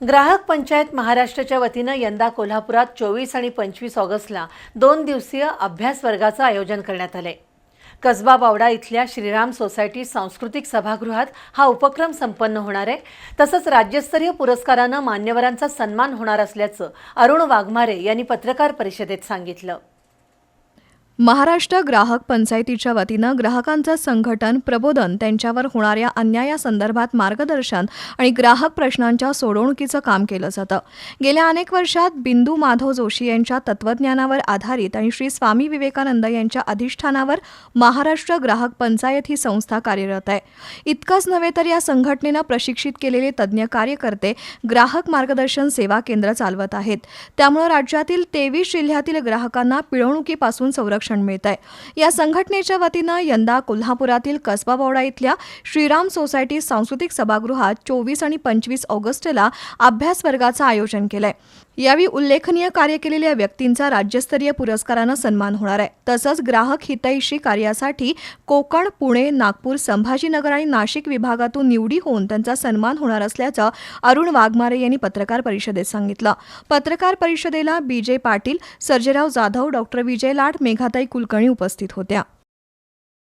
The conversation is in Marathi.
ग्राहक पंचायत महाराष्ट्राच्या वतीनं यंदा कोल्हापुरात चोवीस आणि पंचवीस ऑगस्टला दोन दिवसीय अभ्यास वर्गाचं आयोजन करण्यात आलंय. कसबा बावडा इथल्या श्रीराम सोसायटी सांस्कृतिक सभागृहात हा उपक्रम संपन्न होणार आहे. तसंच राज्यस्तरीय पुरस्कारानं मान्यवरांचा सन्मान होणार असल्याचं अरुण वाघमारे यांनी पत्रकार परिषदेत सांगितलं. महाराष्ट्र ग्राहक पंचायतीच्या वतीनं ग्राहकांचं संघटन प्रबोधन त्यांच्यावर होणाऱ्या अन्यायासंदर्भात मार्गदर्शन आणि ग्राहक प्रश्नांच्या सोडवणुकीचं काम केलं जातं गेल्या अनेक वर्षात बिंदू माधव जोशी यांच्या तत्वज्ञानावर आधारित आणि श्री स्वामी विवेकानंद यांच्या अधिष्ठानावर महाराष्ट्र ग्राहक पंचायत ही संस्था कार्यरत आहे. इतकंच नव्हे तर या संघटनेनं प्रशिक्षित केलेले तज्ज्ञ कार्यकर्ते ग्राहक मार्गदर्शन सेवा केंद्र चालवत आहेत. त्यामुळे राज्यातील तेवीस जिल्ह्यातील ग्राहकांना पिळवणुकीपासून संरक्षण मिळत आहे या संघटनेच्या वतीनं यंदा कोल्हापुरातील कसबा इथल्या श्रीराम सोसायटी सांस्कृतिक सभागृहात चोवीस आणि पंचवीस ऑगस्टला अभ्यास वर्गाचं आयोजन केलंय. यावेळी उल्लेखनीय कार्य केलेल्या व्यक्तींचा राज्यस्तरीय पुरस्कारानं सन्मान होणार आहे. तसंच ग्राहक हितैषी कार्यासाठी कोकण पुणे नागपूर संभाजीनगर आणि नाशिक विभागातून निवडी होऊन त्यांचा सन्मान होणार असल्याचं अरुण वाघमारे यांनी पत्रकार परिषदेत सांगितलं. पत्रकार परिषदेला B J Patil Sarjerao Jadhav doctor Vijay Lad मेघाताई Kulkarni उपस्थित होत्या.